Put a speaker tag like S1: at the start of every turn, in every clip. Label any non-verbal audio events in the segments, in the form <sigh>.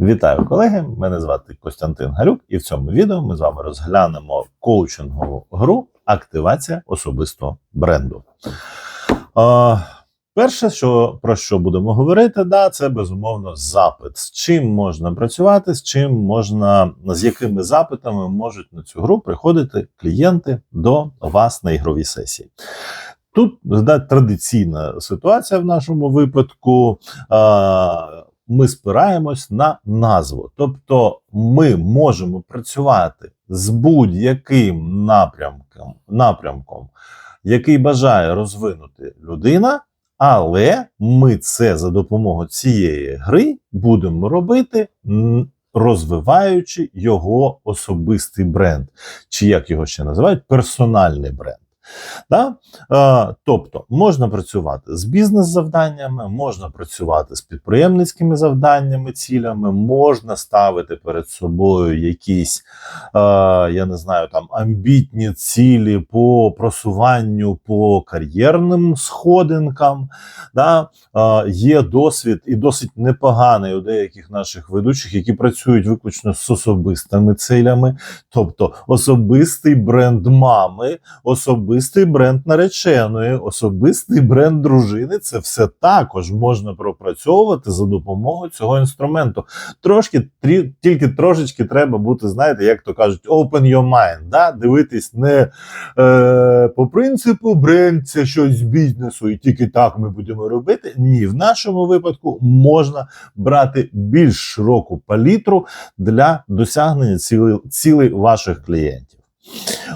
S1: Вітаю колеги! Мене звати Костянтин Галюк, і в цьому відео ми з вами розглянемо коучингову гру Активація особистого бренду. А, перше, що, про що будемо говорити, да, це безумовно запит. З чим можна працювати, з чим можна, з якими запитами можуть на цю гру приходити клієнти до вас на ігровій сесії. Тут да, традиційна ситуація в нашому випадку. А, ми спираємось на назву. Тобто ми можемо працювати з будь-яким напрямком, напрямком, який бажає розвинути людина, але ми це за допомогою цієї гри будемо робити. Розвиваючи його особистий бренд, чи як його ще називають, персональний бренд. Да? Тобто можна працювати з бізнес-завданнями, можна працювати з підприємницькими завданнями, цілями, можна ставити перед собою якісь, я не знаю, там амбітні цілі по просуванню по кар'єрним сходинкам. Да? Є досвід і досить непоганий у деяких наших ведучих, які працюють виключно з особистими цілями, тобто особистий бренд мами, особистий бренд нареченої, особистий бренд дружини. Це все також можна пропрацьовувати за допомогою цього інструменту. Трошки трі, тільки трошечки треба бути, знаєте, як то кажуть, open your mind, да? дивитись не е, по принципу бренд це щось з бізнесу, і тільки так ми будемо робити. Ні, в нашому випадку можна брати більш широку палітру для досягнення цілей, цілей ваших клієнтів.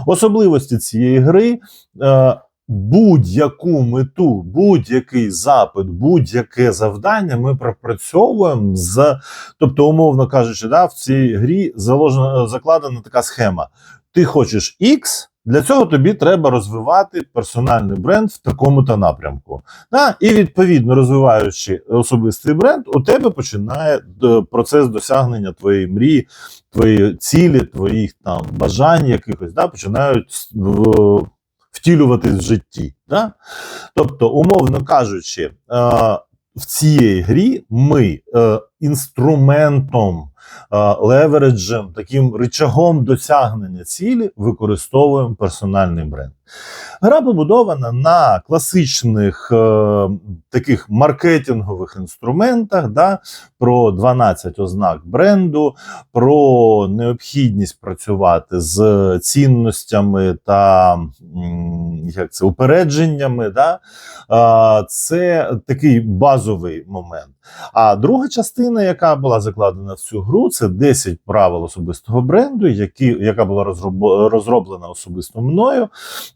S1: Особливості цієї гри. Е, Будь-яку мету, будь-який запит, будь-яке завдання ми пропрацьовуємо з, тобто, умовно кажучи, да, в цій грі заложена закладена така схема. Ти хочеш X, для цього тобі треба розвивати персональний бренд в такому-то напрямку. Да? І відповідно розвиваючи особистий бренд, у тебе починає е, процес досягнення твоєї мрії, твої цілі, твоїх там бажань, якихось да, починають втілюватись в житті. Да? Тобто, умовно кажучи, е, в цій грі ми е, інструментом, левереджем, таким рычагом досягнення цілі використовуємо персональний бренд. Гра побудована на класичних е, таких маркетингових інструментах, да, про 12 ознак бренду, про необхідність працювати з цінностями та як це, упередженнями. Да? А, Це такий базовий момент. А друга частина, яка була закладена в цю гру, це 10 правил особистого бренду, які, яка була розроб- розроблена особисто мною.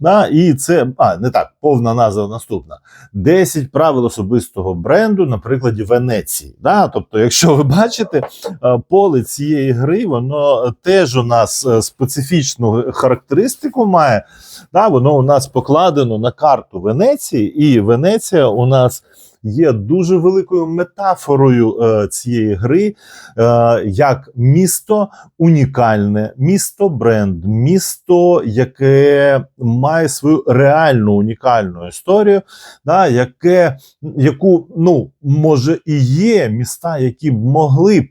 S1: Да? І це а, не так, повна назва наступна: 10 правил особистого бренду на прикладі Венеції. Да? Тобто, якщо ви бачите, е, поле цієї гри, воно теж у нас е, специфічну характеристику має. Да? Воно у нас покладено на карту Венеції, і Венеція у нас. Є дуже великою метафорою е, цієї гри, е, як місто унікальне, місто бренд, місто, яке має свою реальну унікальну історію, да, яке, яку ну може і є міста, які б могли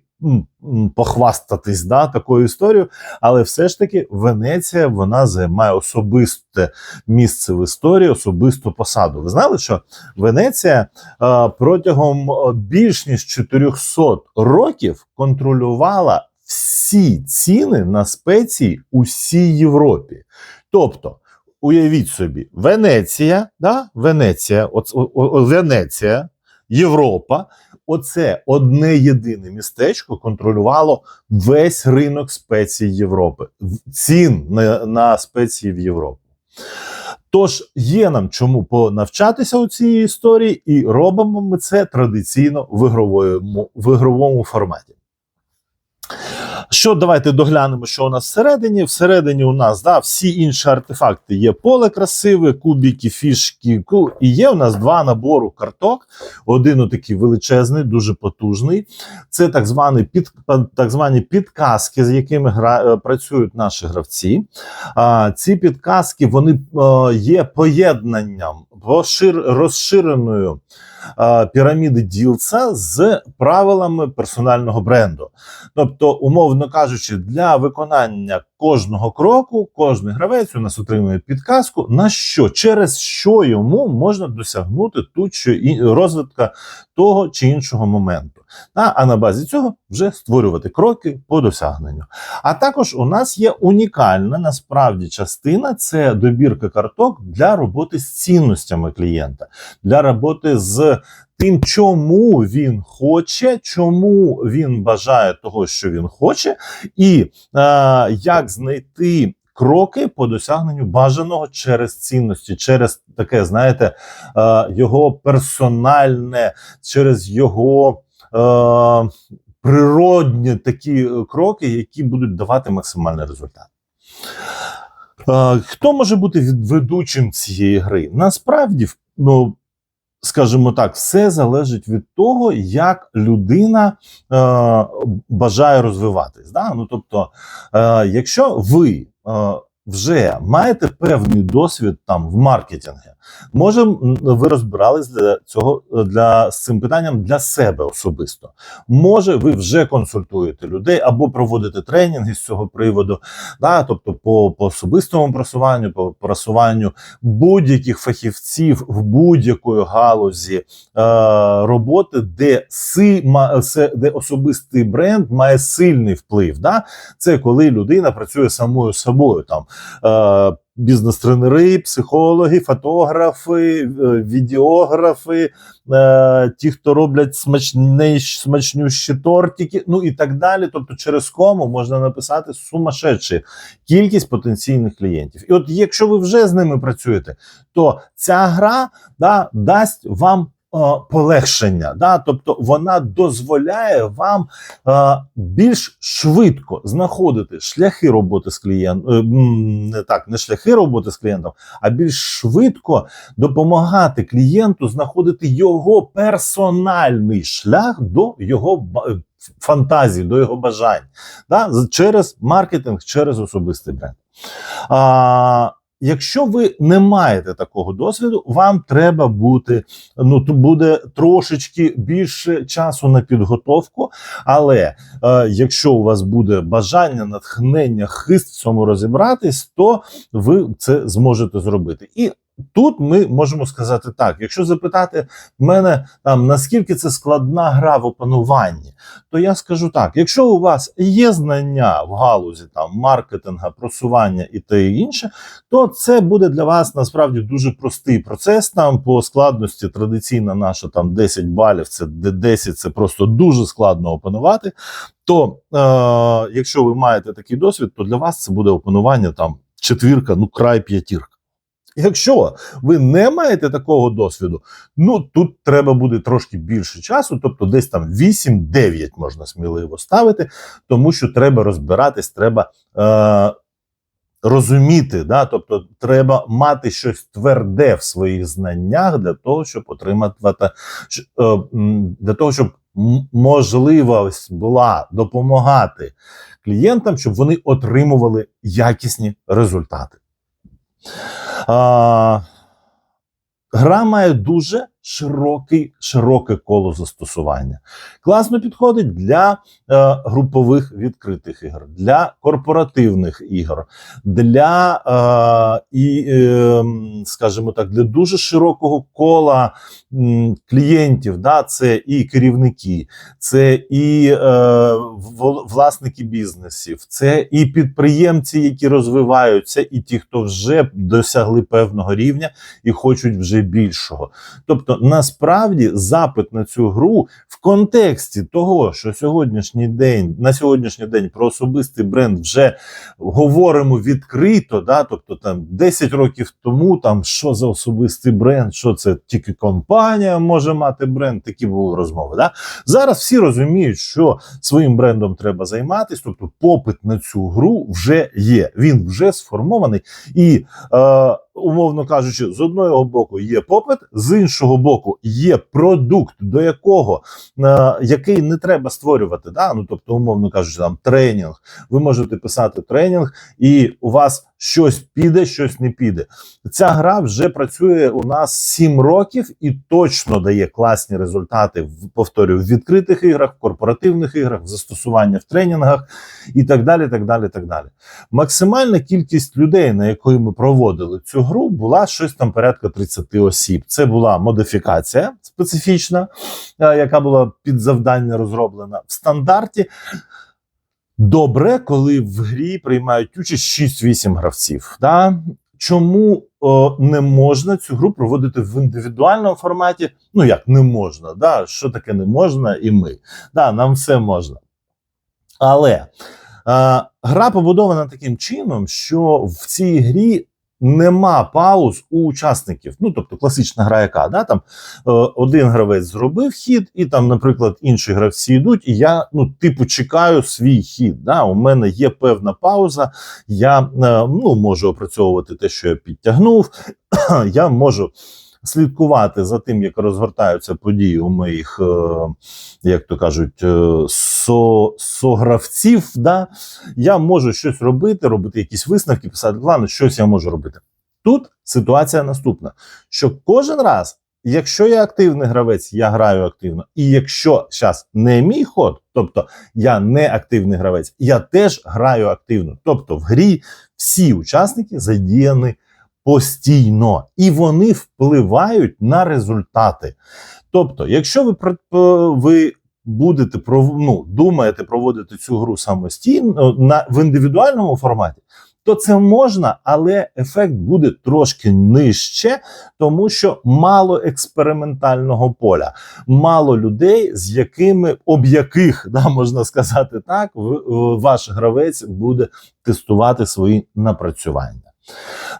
S1: похвастатись да, такою історією, але все ж таки Венеція вона займає особисте місце в історії, особисту посаду. Ви знали, що Венеція е, протягом е, більш ніж 400 років контролювала всі ціни на спеції у всій Європі. Тобто, уявіть собі, Венеція, да? Венеція, оц- о, о, Венеція, Європа. Оце одне єдине містечко контролювало весь ринок спецій Європи, цін на, на спеції в Європі. Тож є нам чому понавчатися у цій історії, і робимо ми це традиційно в ігровому, в ігровому форматі. Що давайте доглянемо, що у нас всередині. Всередині у нас да, всі інші артефакти є поле красиве, кубики, фішки. ку- І є у нас два набору карток. Один такий величезний, дуже потужний. Це так звані, під, так звані підказки, з якими гра, е, працюють наші гравці. А, ці підказки вони е, є поєднанням пошир, розширеною піраміди ділця з правилами персонального бренду. Тобто, умовно кажучи, для виконання кожного кроку кожний гравець у нас отримує підказку, на що через що йому можна досягнути тут чи розвитка того чи іншого моменту. А на базі цього вже створювати кроки по досягненню. А також у нас є унікальна насправді частина це добірка карток для роботи з цінностями клієнта, для роботи з тим, чому він хоче, чому він бажає того, що він хоче, і е, як знайти. Кроки по досягненню бажаного через цінності, через таке, знаєте, е, його персональне, через його е, природні такі кроки, які будуть давати максимальний результат. Е, Хто може бути ведучим цієї гри? Насправді, ну, скажімо так, все залежить від того, як людина е, бажає розвиватись. Да? Ну, тобто, е, якщо ви е, вже маєте певний досвід там в маркетингу, може ви розбирались для цього для з цим питанням для себе особисто. Може, ви вже консультуєте людей або проводите тренінги з цього приводу, да? тобто по, по особистому просуванню, по просуванню будь-яких фахівців в будь-якої галузі е, роботи, де си, ма, се- де особистий бренд має сильний вплив. Да? Це коли людина працює самою собою. Там бізнес-тренери, психологи, фотографи, е, відеографи, е, ті, хто роблять смачні, смачнющі тортики, ну і так далі. Тобто, через кому можна написати сумасшедші кількість потенційних клієнтів. І от якщо ви вже з ними працюєте, то ця гра да, дасть вам. Е, Полегшення, да, тобто вона дозволяє вам е, більш швидко знаходити шляхи роботи з клієнтом, не так, не шляхи роботи з клієнтом, а більш швидко допомагати клієнту знаходити його персональний шлях до його фантазії, до його бажань, да, через маркетинг, через особистий бренд. А, Якщо ви не маєте такого досвіду, вам треба бути ну то буде трошечки більше часу на підготовку. Але е, якщо у вас буде бажання, натхнення, хист цьому розібратись, то ви це зможете зробити. І тут ми можемо сказати так: якщо запитати мене там наскільки це складна гра в опануванні, то я скажу так: якщо у вас є знання в галузі там маркетинга, просування і те і інше, то це буде для вас насправді дуже простий процес. Там по складності традиційна наша там 10 балів, це 10 це просто дуже складно опанувати. То е, якщо ви маєте такий досвід, то для вас це буде опанування там четвірка, ну край п'ятірка. Якщо ви не маєте такого досвіду, ну тут треба буде трошки більше часу, тобто десь там 8-9 можна сміливо ставити, тому що треба розбиратись, треба е, розуміти, да? тобто треба мати щось тверде в своїх знаннях для того, щоб отримати е, для того, щоб можливість була допомагати клієнтам, щоб вони отримували якісні результати. А, гра має дуже широкий, широке коло застосування. Класно підходить для е, групових відкритих ігор, для корпоративних ігор, для, е, е, скажімо так, для дуже широкого кола м, клієнтів. Да? Це і керівники, це і е, власники бізнесів, це і підприємці, які розвиваються, і ті, хто вже досягли певного рівня і хочуть вже більшого. Тобто, насправді, запит на цю гру в контексті того, що сьогоднішній день на сьогоднішній день про особистий бренд вже говоримо відкрито. Да? Тобто, там 10 років тому, там що за особистий бренд, що це тільки компанія може мати бренд. Такі були розмови. Да? Зараз всі розуміють, що своїм брендом треба займатися, тобто попит на цю гру вже є. Він вже сформований і. Е, умовно кажучи, з одного боку є попит, з іншого боку, є продукт, до якого е, який не треба створювати. Да? Ну тобто, умовно кажучи, там тренінг. Ви можете писати тренінг, і у вас щось піде, щось не піде. Ця гра вже працює у нас 7 років і точно дає класні результати повторюю в відкритих іграх, в корпоративних іграх, в застосування в тренінгах і так далі. так далі, так далі. Максимальна кількість людей, на якої ми проводили цю гру, була щось там порядка 30 осіб. Це була модифікація специфічна, е, яка була під завдання розроблена в стандарті. Добре, коли в грі приймають участь 6-8 гравців. Да? Чому о, не можна цю гру проводити в індивідуальному форматі? Ну як не можна? Да? Що таке не можна, і ми. Да, Нам все можна. Але е, гра побудована таким чином, що в цій грі нема пауз у учасників. Ну, тобто, класична гра, яка да, там е, один гравець зробив хід, і там, наприклад, інші гравці йдуть, і я ну, типу, чекаю свій хід. Да? У мене є певна пауза. Я е, ну, можу опрацьовувати те, що я підтягнув. <clears throat> я можу. Слідкувати за тим, як розгортаються події у моїх, е, як то кажуть, е, со, согравців. Да? Я можу щось робити, робити якісь висновки, писати плани, щось я можу робити. Тут ситуація наступна: що кожен раз, якщо я активний гравець, я граю активно. І якщо зараз не мій ход, тобто я не активний гравець, я теж граю активно. Тобто в грі всі учасники задіяні постійно, і вони впливають на результати. Тобто, якщо ви ви будете ну, думаєте проводити цю гру самостійно на в індивідуальному форматі, то це можна, але ефект буде трошки нижче, тому що мало експериментального поля, мало людей, з якими об яких <laughs> да можна сказати так, ваш гравець буде тестувати свої напрацювання.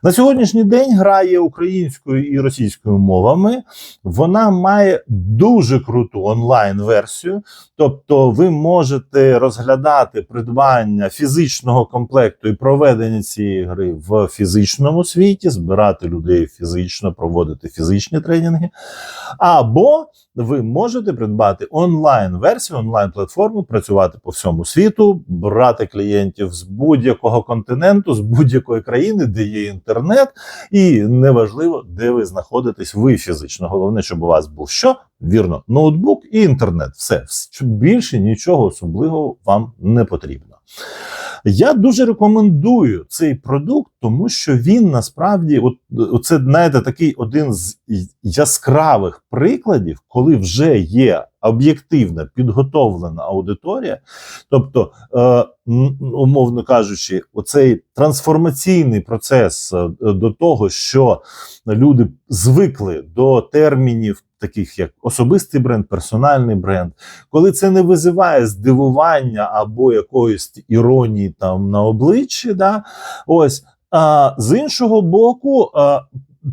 S1: На сьогоднішній день грає українською і російською мовами. Вона має дуже круту онлайн-версію, тобто ви можете розглядати придбання фізичного комплекту і проведення цієї гри в фізичному світі, збирати людей фізично, проводити фізичні тренінги. Або ви можете придбати онлайн-версію, онлайн-платформу, працювати по всьому світу, брати клієнтів з будь-якого континенту, з будь-якої країни, де є інтернет, і неважливо, де ви знаходитесь, ви фізично. Головне, щоб у вас був що вірно, ноутбук і інтернет. Все більше нічого особливого вам не потрібно. Я дуже рекомендую цей продукт, тому що він насправді, от це знаєте, такий один з яскравих прикладів, коли вже є об'єктивна підготовлена аудиторія, тобто, е, умовно кажучи, оцей трансформаційний процес е, до того, що люди звикли до термінів. Таких як особистий бренд, персональний бренд, коли це не визиває здивування або якоїсь іронії там на обличчі, да ось а з іншого боку,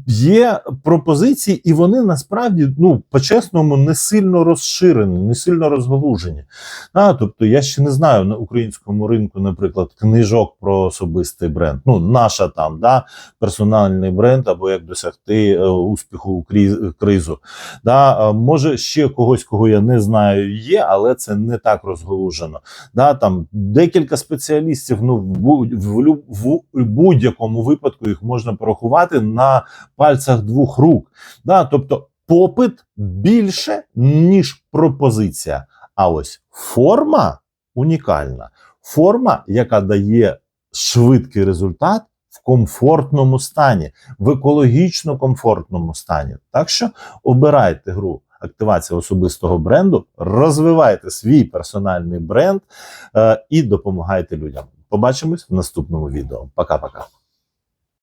S1: Є пропозиції, і вони насправді ну по-чесному не сильно розширені, не сильно розгалужені. А, Тобто я ще не знаю на українському ринку, наприклад, книжок про особистий бренд. Ну, наша там да, персональний бренд, або як досягти е, успіху у кризу. Да, Може, ще когось, кого я не знаю, є, але це не так розгалужено. Да, там Декілька спеціалістів ну, в, в, в, в будь-якому випадку їх можна порахувати на пальцях двох рук. Да? Тобто попит більше, ніж пропозиція. А ось форма унікальна. Форма, яка дає швидкий результат в комфортному стані, в екологічно комфортному стані. Так що обирайте гру. Активація особистого бренду, розвивайте свій персональний бренд е і допомагайте людям. Побачимось в наступному відео. Пока-пока.